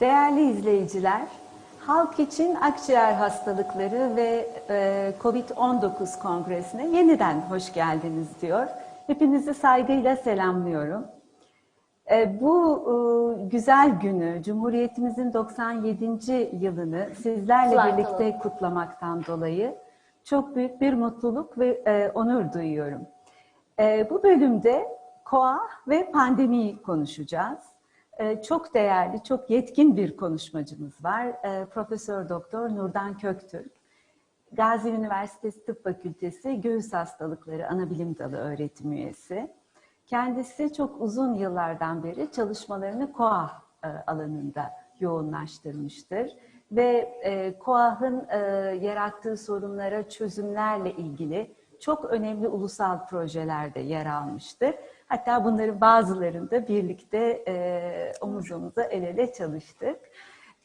Değerli izleyiciler, Halk için Akciğer Hastalıkları ve e, COVID-19 Kongresi'ne yeniden hoş geldiniz diyor. Hepinizi saygıyla selamlıyorum. E, bu e, güzel günü, Cumhuriyetimizin 97. yılını sizlerle birlikte kutlamaktan dolayı çok büyük bir mutluluk ve onur duyuyorum. Bu bölümde koa ve pandemiyi konuşacağız. E, çok değerli, çok yetkin bir konuşmacımız var. E, Profesör Doktor Nurdan Köktürk. Gazi Üniversitesi Tıp Fakültesi Göğüs Hastalıkları Anabilim Dalı öğretim üyesi. Kendisi çok uzun yıllardan beri çalışmalarını KOAH e, alanında yoğunlaştırmıştır. Ve e, KOAH'ın e, yarattığı sorunlara çözümlerle ilgili çok önemli ulusal projelerde yer almıştır. Hatta bunların bazılarında birlikte e, omuz omuza el ele çalıştık.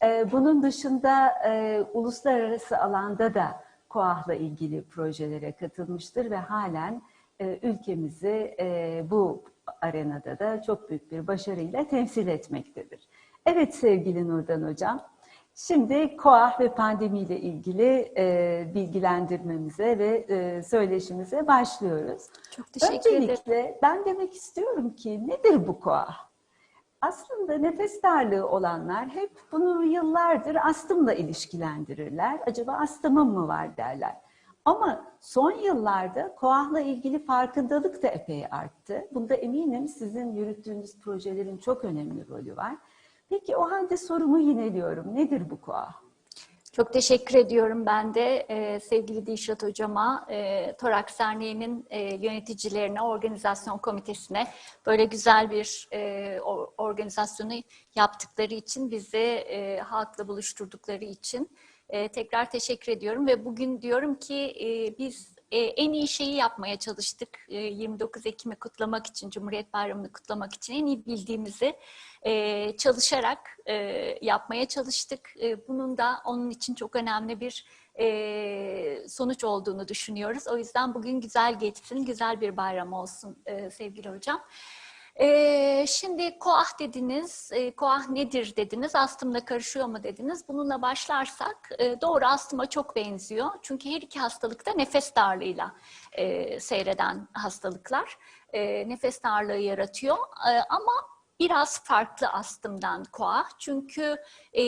E, bunun dışında e, uluslararası alanda da KOAH'la ilgili projelere katılmıştır ve halen e, ülkemizi e, bu arenada da çok büyük bir başarıyla temsil etmektedir. Evet sevgili Nurdan Hocam, şimdi KOAH ve pandemiyle ilgili e, bilgilendirmemize ve e, söyleşimize başlıyoruz. Çok teşekkür ederim. Öncelikle ben demek istiyorum ki nedir bu KOAH? Aslında nefes darlığı olanlar hep bunu yıllardır astımla ilişkilendirirler. Acaba astımım mı var derler. Ama son yıllarda koahla ilgili farkındalık da epey arttı. Bunda eminim sizin yürüttüğünüz projelerin çok önemli rolü var. Peki o halde sorumu yineliyorum. Nedir bu koah? Çok teşekkür ediyorum ben de e, sevgili Dilşat Hocama, e, Toraks Derneği'nin e, yöneticilerine, organizasyon komitesine böyle güzel bir e, or- organizasyonu yaptıkları için, bizi e, halkla buluşturdukları için e, tekrar teşekkür ediyorum. Ve bugün diyorum ki e, biz e, en iyi şeyi yapmaya çalıştık. E, 29 Ekim'i kutlamak için, Cumhuriyet Bayramı'nı kutlamak için en iyi bildiğimizi e, çalışarak e, yapmaya çalıştık. E, bunun da onun için çok önemli bir e, sonuç olduğunu düşünüyoruz. O yüzden bugün güzel geçsin, güzel bir bayram olsun e, sevgili hocam. E, şimdi koah dediniz, e, koah nedir dediniz, astımla karışıyor mu dediniz. Bununla başlarsak e, doğru astıma çok benziyor. Çünkü her iki hastalıkta nefes darlığıyla e, seyreden hastalıklar. E, nefes darlığı yaratıyor E, ama biraz farklı astımdan koa. Çünkü e,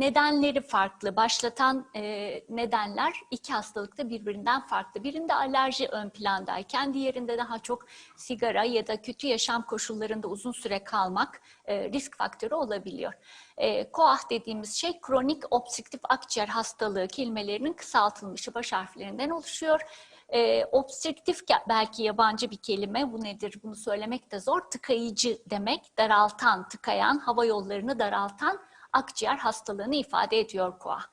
nedenleri farklı. Başlatan e, nedenler iki hastalıkta birbirinden farklı. Birinde alerji ön plandayken diğerinde daha çok sigara ya da kötü yaşam koşullarında uzun süre kalmak e, risk faktörü olabiliyor. E, KOAH dediğimiz şey kronik obstrüktif akciğer hastalığı kelimelerinin kısaltılmışı baş harflerinden oluşuyor. E, obstrüktif belki yabancı bir kelime. Bu nedir? Bunu söylemek de zor. Tıkayıcı demek. Daraltan, tıkayan, hava yollarını daraltan akciğer hastalığını ifade ediyor KOAH.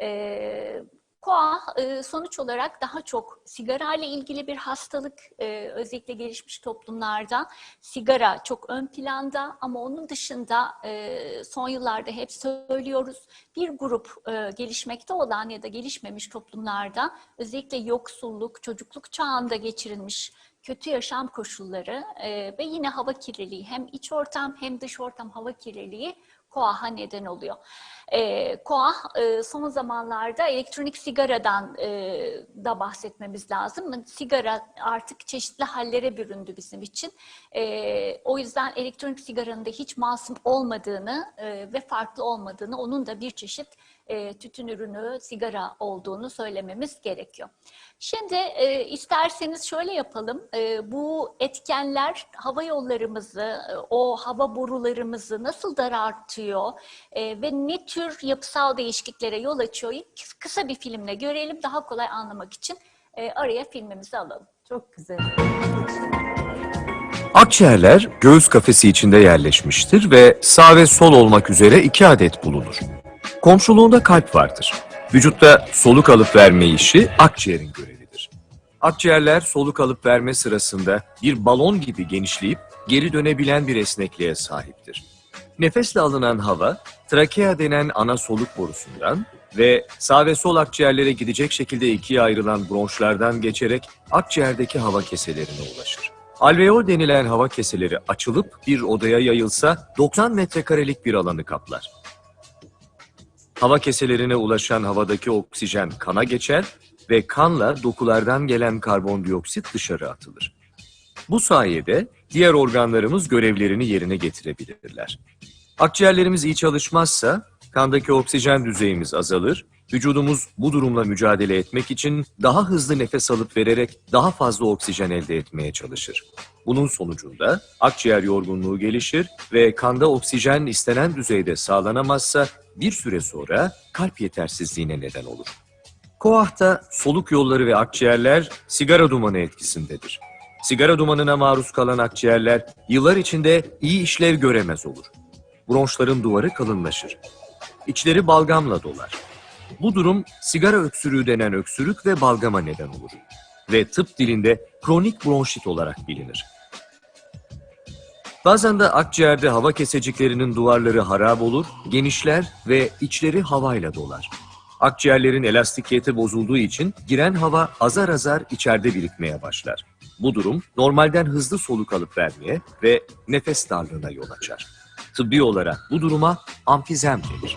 E, KOAH e, sonuç olarak daha çok sigara ile ilgili bir hastalık. E, özellikle gelişmiş toplumlarda sigara çok ön planda ama onun dışında e, son yıllarda hep söylüyoruz bir grup gelişmekte olan ya da gelişmemiş toplumlarda özellikle yoksulluk, çocukluk çağında geçirilmiş kötü yaşam koşulları ve yine hava kirliliği hem iç ortam hem dış ortam hava kirliliği KOAH'a neden oluyor. E, KOAH e, son zamanlarda elektronik sigaradan e, da bahsetmemiz lazım. Sigara artık çeşitli hallere büründü bizim için. E, o yüzden elektronik sigaranın da hiç masum olmadığını e, ve farklı olmadığını, onun da bir çeşit e, tütün ürünü, sigara olduğunu söylememiz gerekiyor. Şimdi e, isterseniz şöyle yapalım. E, bu etkenler hava yollarımızı, e, o hava borularımızı nasıl daraltıyor e, ve ne tür yapısal değişikliklere yol açıyor? Kısa bir filmle görelim daha kolay anlamak için e, araya filmimizi alalım. Çok güzel. Akciğerler göğüs kafesi içinde yerleşmiştir ve sağ ve sol olmak üzere iki adet bulunur. Komşuluğunda kalp vardır. Vücutta soluk alıp verme işi akciğerin görevidir. Akciğerler soluk alıp verme sırasında bir balon gibi genişleyip geri dönebilen bir esnekliğe sahiptir. Nefesle alınan hava, trakea denen ana soluk borusundan ve sağ ve sol akciğerlere gidecek şekilde ikiye ayrılan bronşlardan geçerek akciğerdeki hava keselerine ulaşır. Alveol denilen hava keseleri açılıp bir odaya yayılsa 90 metrekarelik bir alanı kaplar. Hava keselerine ulaşan havadaki oksijen kana geçer ve kanla dokulardan gelen karbondioksit dışarı atılır. Bu sayede diğer organlarımız görevlerini yerine getirebilirler. Akciğerlerimiz iyi çalışmazsa kandaki oksijen düzeyimiz azalır, vücudumuz bu durumla mücadele etmek için daha hızlı nefes alıp vererek daha fazla oksijen elde etmeye çalışır. Bunun sonucunda akciğer yorgunluğu gelişir ve kanda oksijen istenen düzeyde sağlanamazsa bir süre sonra kalp yetersizliğine neden olur. Koah'ta soluk yolları ve akciğerler sigara dumanı etkisindedir. Sigara dumanına maruz kalan akciğerler yıllar içinde iyi işlev göremez olur. Bronşların duvarı kalınlaşır. İçleri balgamla dolar. Bu durum sigara öksürüğü denen öksürük ve balgama neden olur. Ve tıp dilinde kronik bronşit olarak bilinir. Bazen de akciğerde hava keseciklerinin duvarları harap olur, genişler ve içleri havayla dolar. Akciğerlerin elastikiyeti bozulduğu için giren hava azar azar içeride birikmeye başlar. Bu durum normalden hızlı soluk alıp vermeye ve nefes darlığına yol açar. Tıbbi olarak bu duruma amfizem denir.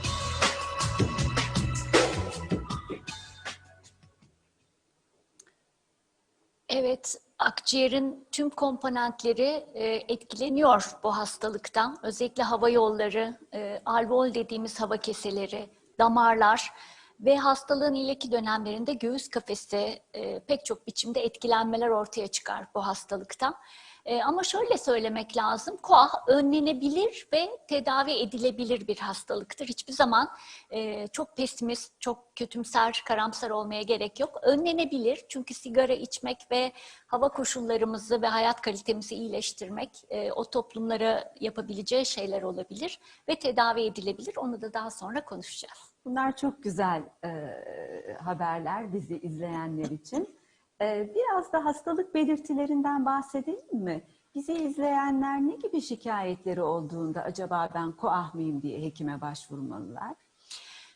Evet, akciğerin tüm komponentleri e, etkileniyor bu hastalıktan. Özellikle hava yolları, e, alveol dediğimiz hava keseleri, damarlar ve hastalığın ileriki dönemlerinde göğüs kafesi e, pek çok biçimde etkilenmeler ortaya çıkar bu hastalıktan. E, ama şöyle söylemek lazım, koah önlenebilir ve tedavi edilebilir bir hastalıktır. Hiçbir zaman e, çok pesimist, çok kötümser, karamsar olmaya gerek yok. Önlenebilir çünkü sigara içmek ve hava koşullarımızı ve hayat kalitemizi iyileştirmek e, o toplumlara yapabileceği şeyler olabilir ve tedavi edilebilir. Onu da daha sonra konuşacağız. Bunlar çok güzel e, haberler bizi izleyenler için. E, biraz da hastalık belirtilerinden bahsedelim mi? Bizi izleyenler ne gibi şikayetleri olduğunda acaba ben koah mıyım diye hekime başvurmalılar?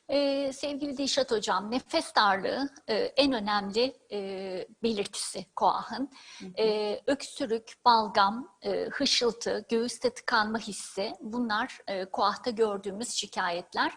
Ee, sevgili Dilşat Hocam, nefes darlığı e, en önemli e, belirtisi koahın. E, öksürük, balgam, e, hışıltı, göğüste tıkanma hissi bunlar e, koahta gördüğümüz şikayetler.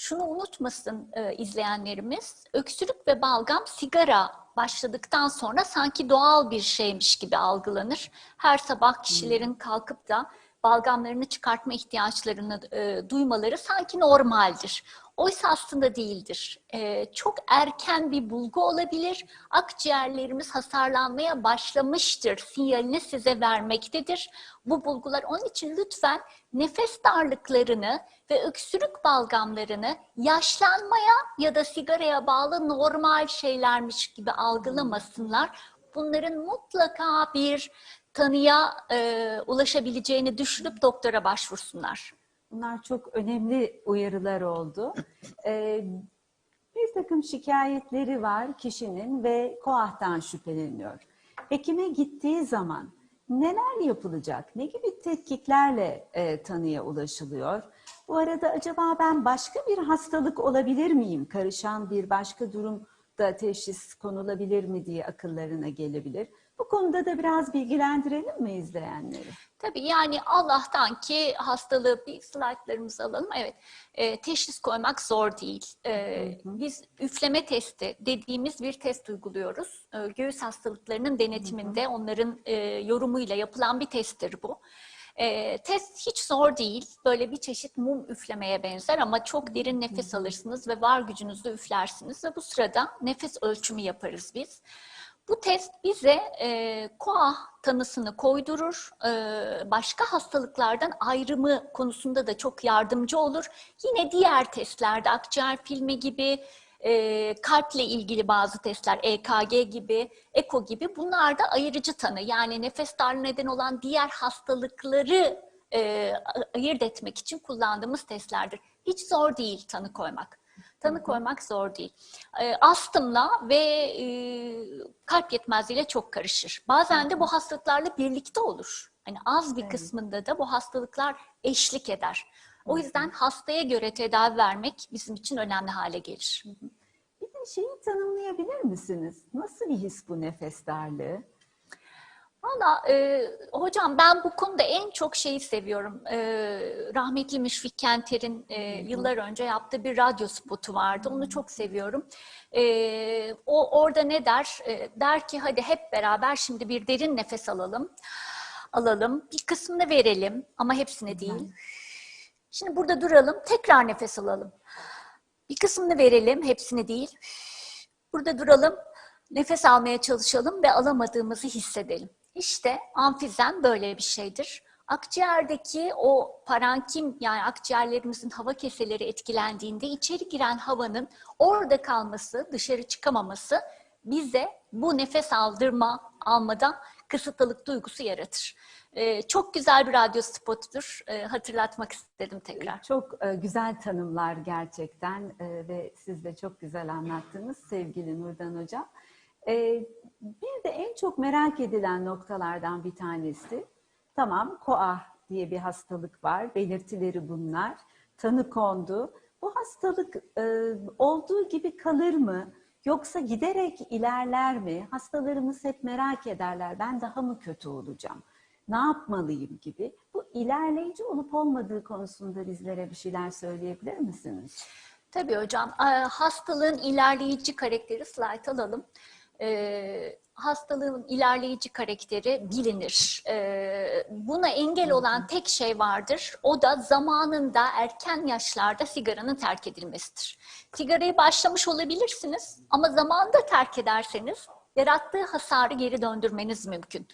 Şunu unutmasın e, izleyenlerimiz, öksürük ve balgam sigara başladıktan sonra sanki doğal bir şeymiş gibi algılanır. Her sabah kişilerin kalkıp da balgamlarını çıkartma ihtiyaçlarını e, duymaları sanki normaldir. Oysa aslında değildir. E, çok erken bir bulgu olabilir. Akciğerlerimiz hasarlanmaya başlamıştır sinyalini size vermektedir. Bu bulgular onun için lütfen nefes darlıklarını ve öksürük balgamlarını yaşlanmaya ya da sigaraya bağlı normal şeylermiş gibi algılamasınlar. Bunların mutlaka bir tanıya e, ulaşabileceğini düşünüp doktora başvursunlar. Bunlar çok önemli uyarılar oldu. Ee, bir takım şikayetleri var kişinin ve koahtan şüpheleniyor. Hekime gittiği zaman neler yapılacak? Ne gibi tetkiklerle e, tanıya ulaşılıyor? Bu arada acaba ben başka bir hastalık olabilir miyim? Karışan bir başka durumda teşhis konulabilir mi diye akıllarına gelebilir. Bu konuda da biraz bilgilendirelim mi izleyenleri? Tabii yani Allah'tan ki hastalığı bir slaytlarımızı alalım. Evet, e, teşhis koymak zor değil. E, biz üfleme testi dediğimiz bir test uyguluyoruz. E, göğüs hastalıklarının denetiminde onların e, yorumuyla yapılan bir testtir bu. E, test hiç zor değil. Böyle bir çeşit mum üflemeye benzer ama çok derin nefes alırsınız ve var gücünüzle üflersiniz ve bu sırada nefes ölçümü yaparız biz. Bu test bize e, koah tanısını koydurur. E, başka hastalıklardan ayrımı konusunda da çok yardımcı olur. Yine diğer testlerde akciğer filmi gibi, e, kalple ilgili bazı testler, EKG gibi, eko gibi bunlar da ayırıcı tanı. Yani nefes darlığı neden olan diğer hastalıkları e, ayırt etmek için kullandığımız testlerdir. Hiç zor değil tanı koymak. Tanı koymak zor değil. E, astımla ve e, kalp yetmezliğiyle çok karışır. Bazen de bu hastalıklarla birlikte olur. Hani az bir kısmında da bu hastalıklar eşlik eder. O yüzden hastaya göre tedavi vermek bizim için önemli hale gelir. Bir de şeyi tanımlayabilir misiniz? Nasıl bir his bu nefes darlığı? Valla e, hocam ben bu konuda en çok şeyi seviyorum. E, rahmetli Müşfik Kenter'in e, yıllar önce yaptığı bir radyo spotu vardı. Onu çok seviyorum. E, o orada ne der? E, der ki hadi hep beraber şimdi bir derin nefes alalım. Alalım. Bir kısmını verelim ama hepsini değil. Şimdi burada duralım. Tekrar nefes alalım. Bir kısmını verelim, hepsini değil. Burada duralım, nefes almaya çalışalım ve alamadığımızı hissedelim. İşte amfizen böyle bir şeydir. Akciğerdeki o parankim yani akciğerlerimizin hava keseleri etkilendiğinde içeri giren havanın orada kalması, dışarı çıkamaması bize bu nefes aldırma, almada kısıtlılık duygusu yaratır. Ee, çok güzel bir radyo spotudur. Ee, hatırlatmak istedim tekrar. Çok e, güzel tanımlar gerçekten e, ve siz de çok güzel anlattınız sevgili Nurdan Hocam. E, bir de en çok merak edilen noktalardan bir tanesi, tamam koah diye bir hastalık var, belirtileri bunlar, tanı kondu. Bu hastalık e, olduğu gibi kalır mı? Yoksa giderek ilerler mi? Hastalarımız hep merak ederler, ben daha mı kötü olacağım? ne yapmalıyım gibi. Bu ilerleyici olup olmadığı konusunda bizlere bir şeyler söyleyebilir misiniz? Tabii hocam. Ee, Hastalığın ilerleyici karakteri slide alalım. Ee, hastalığın ilerleyici karakteri bilinir. Ee, buna engel olan tek şey vardır. O da zamanında erken yaşlarda sigaranın terk edilmesidir. Sigarayı başlamış olabilirsiniz ama zamanda terk ederseniz yarattığı hasarı geri döndürmeniz mümkün.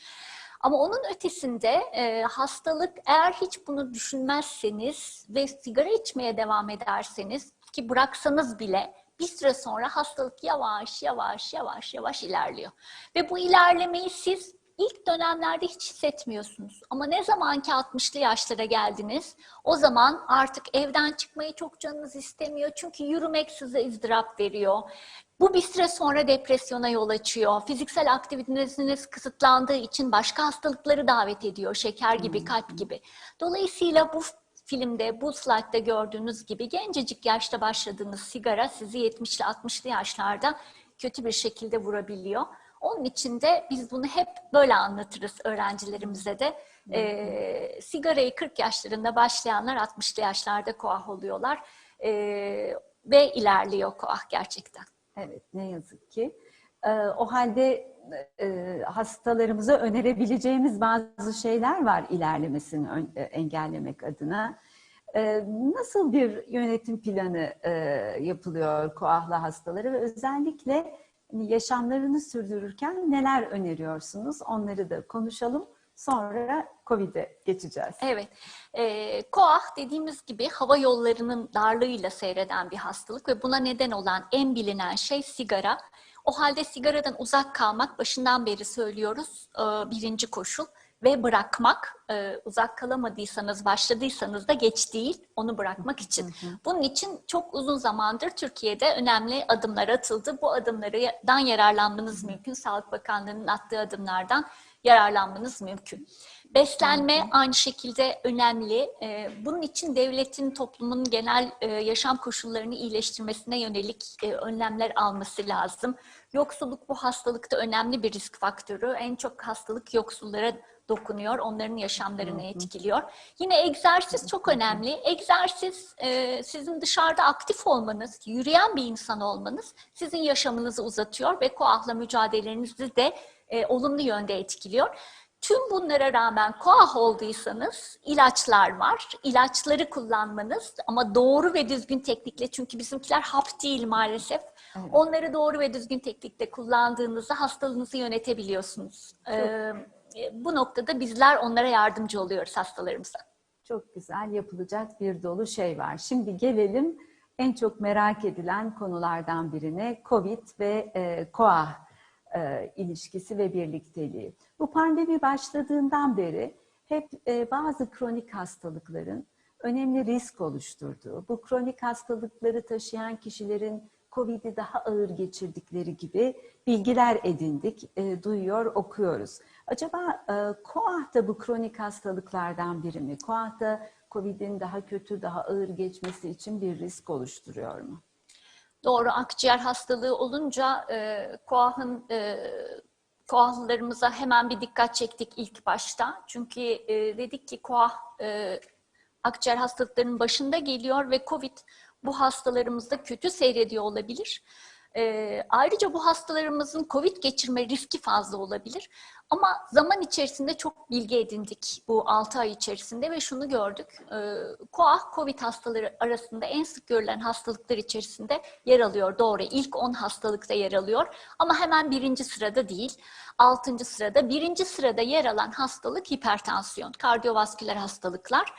Ama onun ötesinde e, hastalık eğer hiç bunu düşünmezseniz ve sigara içmeye devam ederseniz ki bıraksanız bile bir süre sonra hastalık yavaş yavaş yavaş yavaş ilerliyor. Ve bu ilerlemeyi siz ilk dönemlerde hiç hissetmiyorsunuz. Ama ne zaman ki 60'lı yaşlara geldiniz, o zaman artık evden çıkmayı çok canınız istemiyor. Çünkü yürümek size ızdırap veriyor. Bu bir süre sonra depresyona yol açıyor. Fiziksel aktiviteniz kısıtlandığı için başka hastalıkları davet ediyor. Şeker gibi, kalp gibi. Dolayısıyla bu filmde, bu slaytta gördüğünüz gibi gencecik yaşta başladığınız sigara sizi 70'li 60'lı yaşlarda kötü bir şekilde vurabiliyor. Onun için de biz bunu hep böyle anlatırız öğrencilerimize de. E, sigarayı 40 yaşlarında başlayanlar 60'lı yaşlarda koah oluyorlar. E, ve ilerliyor koah gerçekten. Evet, ne yazık ki. Ee, o halde e, hastalarımıza önerebileceğimiz bazı şeyler var ilerlemesini ön- e, engellemek adına. Ee, nasıl bir yönetim planı e, yapılıyor koahlı hastaları ve özellikle hani yaşamlarını sürdürürken neler öneriyorsunuz? Onları da konuşalım. Sonra COVID'e geçeceğiz. Evet, e, koah dediğimiz gibi hava yollarının darlığıyla seyreden bir hastalık ve buna neden olan en bilinen şey sigara. O halde sigaradan uzak kalmak başından beri söylüyoruz e, birinci koşul ve bırakmak e, uzak kalamadıysanız başladıysanız da geç değil onu bırakmak için. Bunun için çok uzun zamandır Türkiye'de önemli adımlar atıldı. Bu adımlardan yararlanmanız mümkün. Sağlık Bakanlığı'nın attığı adımlardan yararlanmanız mümkün. Beslenme aynı şekilde önemli. Ee, Bunun için devletin toplumun genel e, yaşam koşullarını iyileştirmesine yönelik e, önlemler alması lazım. Yoksulluk bu hastalıkta önemli bir risk faktörü. En çok hastalık yoksullara dokunuyor, onların yaşamlarını etkiliyor. Yine egzersiz çok önemli. Egzersiz e, sizin dışarıda aktif olmanız, yürüyen bir insan olmanız sizin yaşamınızı uzatıyor ve koahla mücadelenizi de olumlu yönde etkiliyor. Tüm bunlara rağmen koah olduysanız ilaçlar var. İlaçları kullanmanız ama doğru ve düzgün teknikle çünkü bizimkiler hap değil maalesef. Onları doğru ve düzgün teknikle kullandığınızda hastalığınızı yönetebiliyorsunuz. Ee, bu noktada bizler onlara yardımcı oluyoruz hastalarımıza. Çok güzel yapılacak bir dolu şey var. Şimdi gelelim en çok merak edilen konulardan birine COVID ve e, koah e, ilişkisi ve birlikteliği. Bu pandemi başladığından beri hep e, bazı kronik hastalıkların önemli risk oluşturduğu, bu kronik hastalıkları taşıyan kişilerin COVID'i daha ağır geçirdikleri gibi bilgiler edindik, e, duyuyor, okuyoruz. Acaba e, KOAH da bu kronik hastalıklardan biri mi? KOAH da COVID'in daha kötü, daha ağır geçmesi için bir risk oluşturuyor mu? Doğru akciğer hastalığı olunca e, koahın e, koahlarımıza hemen bir dikkat çektik ilk başta. Çünkü e, dedik ki koah e, akciğer hastalıklarının başında geliyor ve COVID bu hastalarımızda kötü seyrediyor olabilir. E, ayrıca bu hastalarımızın COVID geçirme riski fazla olabilir. Ama zaman içerisinde çok bilgi edindik bu 6 ay içerisinde ve şunu gördük. E, koah COVID hastaları arasında en sık görülen hastalıklar içerisinde yer alıyor. Doğru ilk 10 hastalıkta yer alıyor ama hemen birinci sırada değil. Altıncı sırada birinci sırada yer alan hastalık hipertansiyon, kardiyovasküler hastalıklar.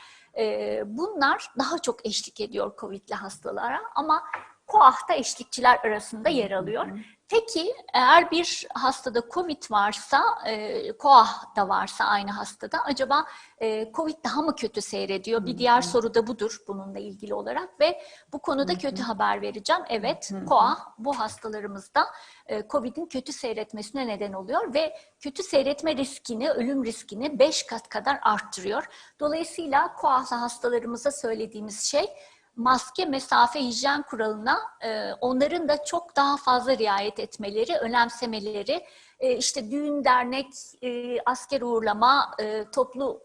Bunlar daha çok eşlik ediyor COVID'li hastalara ama koahta eşlikçiler arasında yer alıyor. Peki eğer bir hastada COVID varsa, e, koah da varsa aynı hastada acaba e, COVID daha mı kötü seyrediyor? Bir diğer soru da budur bununla ilgili olarak ve bu konuda kötü haber vereceğim. Evet, koah bu hastalarımızda e, COVID'in kötü seyretmesine neden oluyor ve kötü seyretme riskini, ölüm riskini 5 kat kadar arttırıyor. Dolayısıyla koahlı hastalarımıza söylediğimiz şey maske, mesafe, hijyen kuralına e, onların da çok daha fazla riayet etmeleri, önemsemeleri, e, işte düğün, dernek, e, asker uğurlama, e, toplu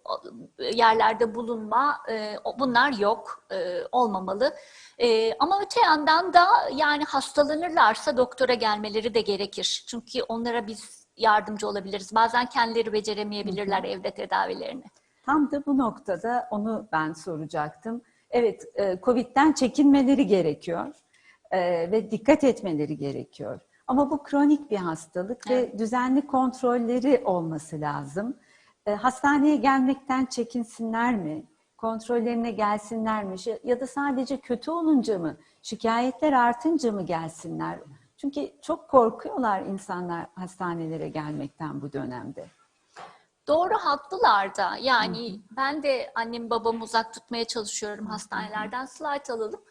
yerlerde bulunma e, bunlar yok, e, olmamalı. E, ama öte yandan da yani hastalanırlarsa doktora gelmeleri de gerekir. Çünkü onlara biz yardımcı olabiliriz. Bazen kendileri beceremeyebilirler evde tedavilerini. Tam da bu noktada onu ben soracaktım. Evet, e, COVID'den çekinmeleri gerekiyor e, ve dikkat etmeleri gerekiyor. Ama bu kronik bir hastalık Evet. ve düzenli kontrolleri olması lazım. E, hastaneye gelmekten çekinsinler mi? Kontrollerine gelsinler mi? Ya da sadece kötü olunca mı? Şikayetler artınca mı gelsinler? Çünkü çok korkuyorlar insanlar hastanelere gelmekten bu dönemde. Doğru haklılar da. Yani ben de annemi babamı uzak tutmaya çalışıyorum hastanelerden. Slide alalım.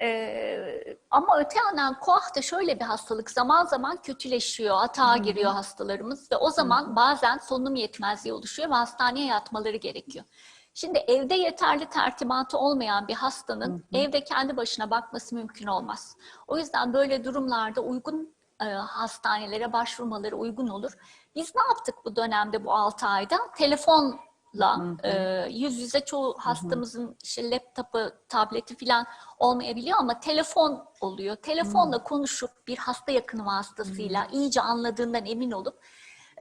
Ee, ama öte yandan koah da şöyle bir hastalık. Zaman zaman kötüleşiyor, atağa giriyor hastalarımız ve o zaman bazen solunum yetmezliği oluşuyor ve hastaneye yatmaları gerekiyor. Şimdi evde yeterli tertibatı olmayan bir hastanın evde kendi başına bakması mümkün olmaz. O yüzden böyle durumlarda uygun e, hastanelere başvurmaları uygun olur. Biz ne yaptık bu dönemde bu 6 ayda? Telefonla e, yüz yüze çoğu hastamızın işte laptopu, tableti falan olmayabiliyor ama telefon oluyor. Telefonla konuşup bir hasta yakını vasıtasıyla iyice anladığından emin olup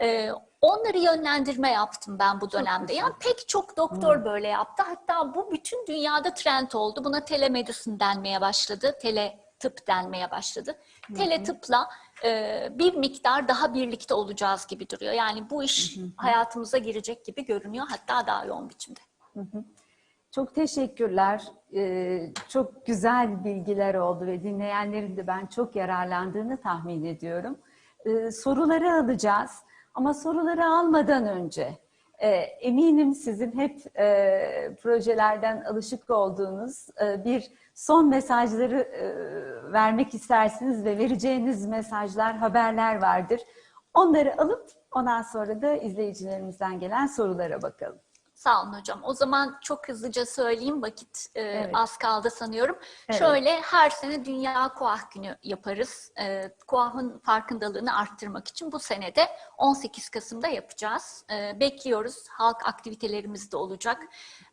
e, onları yönlendirme yaptım ben bu dönemde. Yani pek çok doktor böyle yaptı. Hatta bu bütün dünyada trend oldu. Buna telemedicine denmeye başladı. Tele tıp denmeye başladı. Tele tıpla e, bir miktar daha birlikte olacağız gibi duruyor. Yani bu iş hayatımıza girecek gibi görünüyor. Hatta daha yoğun biçimde. Çok teşekkürler. Ee, çok güzel bilgiler oldu ve dinleyenlerin de ben çok yararlandığını tahmin ediyorum. Ee, soruları alacağız ama soruları almadan önce e, eminim sizin hep e, projelerden alışık olduğunuz e, bir son mesajları e, vermek istersiniz ve vereceğiniz mesajlar, haberler vardır. Onları alıp ondan sonra da izleyicilerimizden gelen sorulara bakalım. Sağ olun hocam. O zaman çok hızlıca söyleyeyim. Vakit e, Evet. az kaldı sanıyorum. Evet. Şöyle her sene Dünya Koah Günü yaparız. E, Koah'ın farkındalığını arttırmak için bu sene de 18 Kasım'da yapacağız. E, bekliyoruz. Halk aktivitelerimiz de olacak.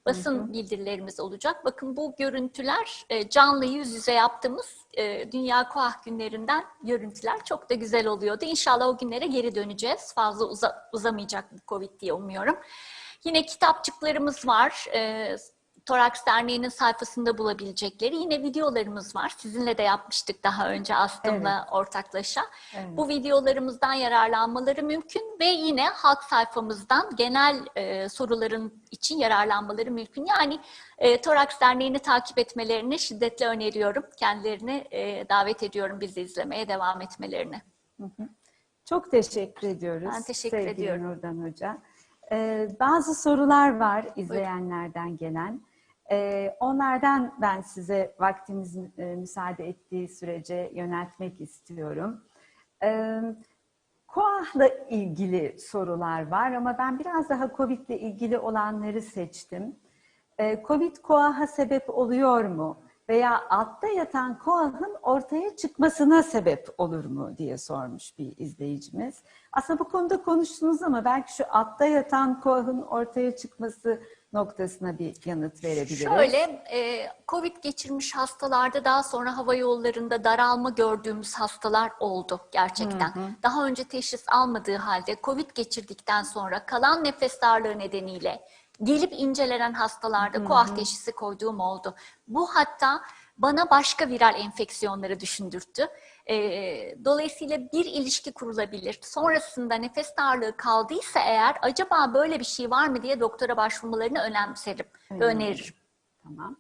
Basın bildirilerimiz olacak. Bakın bu görüntüler e, canlı yüz yüze yaptığımız e, Dünya Koah günlerinden görüntüler çok da güzel oluyordu. İnşallah o günlere geri döneceğiz. Fazla uza- uzamayacak bu Covid diye umuyorum. Yine kitapçıklarımız var. E, Toraks Derneği'nin sayfasında bulabilecekleri. Yine videolarımız var. Sizinle de yapmıştık daha önce Aslım'la ortaklaşa. Evet. Bu videolarımızdan yararlanmaları mümkün ve yine halk sayfamızdan genel e, soruların için yararlanmaları mümkün. Yani e, Toraks Derneği'ni takip etmelerini şiddetle öneriyorum. Kendilerini e, davet ediyorum bizi izlemeye devam etmelerini. Çok teşekkür ediyoruz. Ben teşekkür ediyorum. Nurdan Hoca. Ee, bazı sorular var izleyenlerden gelen. Ee, onlardan ben size vaktimiz e, müsaade ettiği sürece yöneltmek istiyorum. Ee, KOAH'la ilgili sorular var ama ben biraz daha COVID'le ilgili olanları seçtim. Ee, COVID KOAH'a sebep oluyor mu? Veya altta yatan koahın ortaya çıkmasına sebep olur mu diye sormuş bir izleyicimiz. Aslında bu konuda konuştunuz ama belki şu altta yatan koahın ortaya çıkması noktasına bir yanıt verebiliriz. Şöyle, e, COVID geçirmiş hastalarda daha sonra hava yollarında daralma gördüğümüz hastalar oldu gerçekten. Daha önce teşhis almadığı halde COVID geçirdikten sonra kalan nefes darlığı nedeniyle gelip incelenen hastalarda koah teşhisi koyduğum oldu. Bu hatta bana başka viral enfeksiyonları düşündürttü. E, dolayısıyla bir ilişki kurulabilir. Sonrasında nefes darlığı kaldıysa eğer acaba böyle bir şey var mı diye doktora başvurmalarını önemserim ve öneririm. Tamam.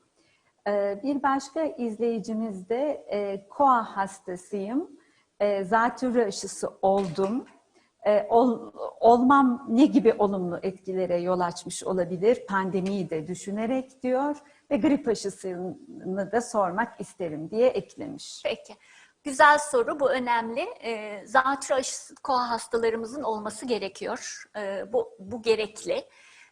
Ee, Bir başka izleyicimiz de e, koa hastasıyım. E, zatürre aşısı oldum. E, ol- olmam ne gibi olumlu etkilere yol açmış olabilir? Pandemiyi de düşünerek diyor ve grip aşısını da sormak isterim diye eklemiş. Peki. Güzel soru, bu önemli. E, zatürre aşısı koa hastalarımızın olması gerekiyor. E, bu, bu gerekli.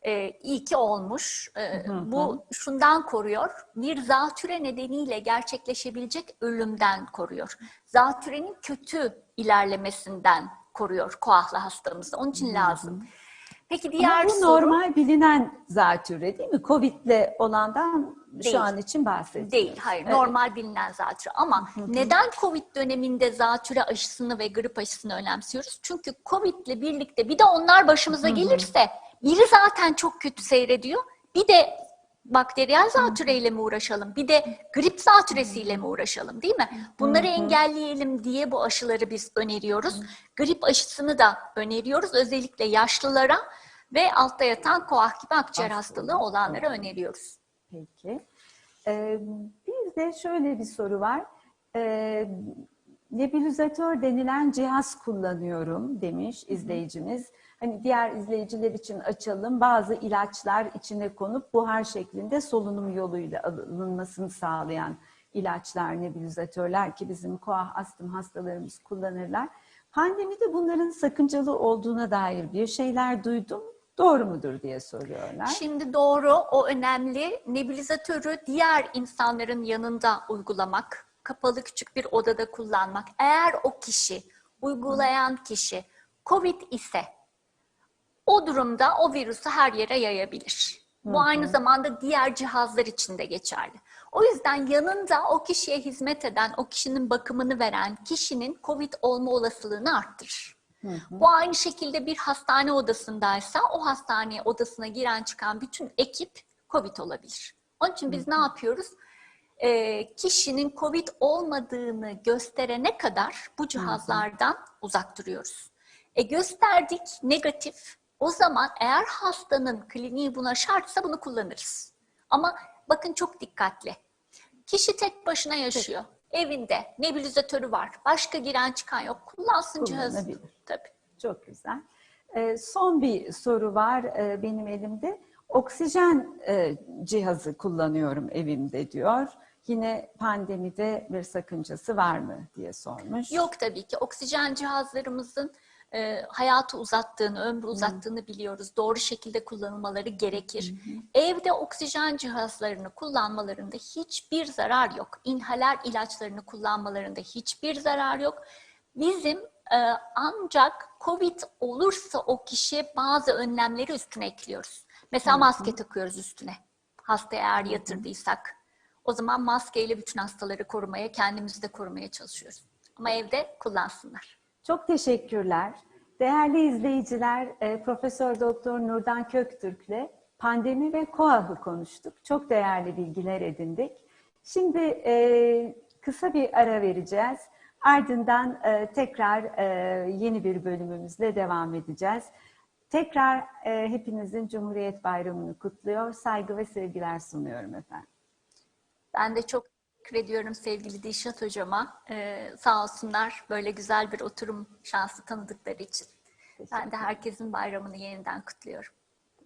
E, iyi ki olmuş. E, bu şundan koruyor, bir zatüre nedeniyle gerçekleşebilecek ölümden koruyor. Zatürenin kötü ilerlemesinden koruyor koahlı hastamızı. Onun için lazım. Peki diğer Ama bu soru... normal bilinen zatürre değil mi? Covid'le olandan Değil. şu an için bahsediyoruz. Değil, hayır. Evet. Normal bilinen zatürre. Ama neden Covid döneminde zatürre aşısını ve grip aşısını önemsiyoruz? Çünkü Covid ile birlikte bir de onlar başımıza gelirse biri zaten çok kötü seyrediyor. Bir de bakteriyel zatüreyle mi uğraşalım? Bir de grip zatürresiyle mi uğraşalım değil mi? Bunları engelleyelim diye bu aşıları biz öneriyoruz. Grip aşısını da öneriyoruz. Özellikle yaşlılara ve altta yatan koah gibi akciğer hastalığı olanlara öneriyoruz. Peki. Ee, bir de şöyle bir soru var. Ee, nebulizatör denilen cihaz kullanıyorum demiş izleyicimiz. Hani diğer izleyiciler için açalım. Bazı ilaçlar içine konup buhar şeklinde solunum yoluyla alınmasını sağlayan ilaçlar, nebulizatörler ki bizim koah astım hastalarımız kullanırlar. Pandemide bunların sakıncalı olduğuna dair bir şeyler duydum. Doğru mudur diye soruyorlar. Şimdi doğru, o önemli. Nebulizatörü diğer insanların yanında uygulamak, kapalı küçük bir odada kullanmak. Eğer o kişi, uygulayan kişi COVID ise o durumda o virüsü her yere yayabilir. Bu aynı zamanda diğer cihazlar için de geçerli. O yüzden yanında o kişiye hizmet eden, o kişinin bakımını veren kişinin COVID olma olasılığını arttırır. Bu aynı şekilde bir hastane odasındaysa o hastane odasına giren çıkan bütün ekip COVID olabilir. Onun için biz ne yapıyoruz? Ee, kişinin COVID olmadığını gösterene kadar bu cihazlardan uzak duruyoruz. E gösterdik negatif. O zaman eğer hastanın kliniği buna şartsa bunu kullanırız. Ama bakın çok dikkatli. Kişi tek başına yaşıyor. Evinde nebulizatörü var. Başka giren çıkan yok. Kullansın cihazı. Tabii. Çok güzel. Ee, son bir soru var e, benim elimde. Oksijen e, cihazı kullanıyorum evimde diyor. Yine pandemide bir sakıncası var mı diye sormuş. Yok tabii ki. Oksijen cihazlarımızın e, hayatı uzattığını, ömrü uzattığını biliyoruz. Doğru şekilde kullanılmaları gerekir. Evde oksijen cihazlarını kullanmalarında hiçbir zarar yok. İnhaler ilaçlarını kullanmalarında hiçbir zarar yok. Bizim e, ancak COVID olursa o kişiye bazı önlemleri üstüne ekliyoruz. Mesela maske takıyoruz üstüne. Hastaya eğer yatırdıysak. O zaman maskeyle bütün hastaları korumaya, kendimizi de korumaya çalışıyoruz. Ama evde kullansınlar. Çok teşekkürler. Değerli izleyiciler, e, Profesör Doktor Nurdan Köktürk'le pandemi ve KOAH'ı konuştuk. Çok değerli bilgiler edindik. Şimdi e, kısa bir ara vereceğiz. Ardından e, tekrar yeni bir bölümümüzle devam edeceğiz. Tekrar hepinizin Cumhuriyet Bayramı'nı kutluyor. Saygı ve sevgiler sunuyorum efendim. Ben de çok teşekkür ediyorum sevgili Dişat Hocama. Ee, sağ olsunlar böyle güzel bir oturum şansı tanıdıkları için. Ben de herkesin bayramını yeniden kutluyorum.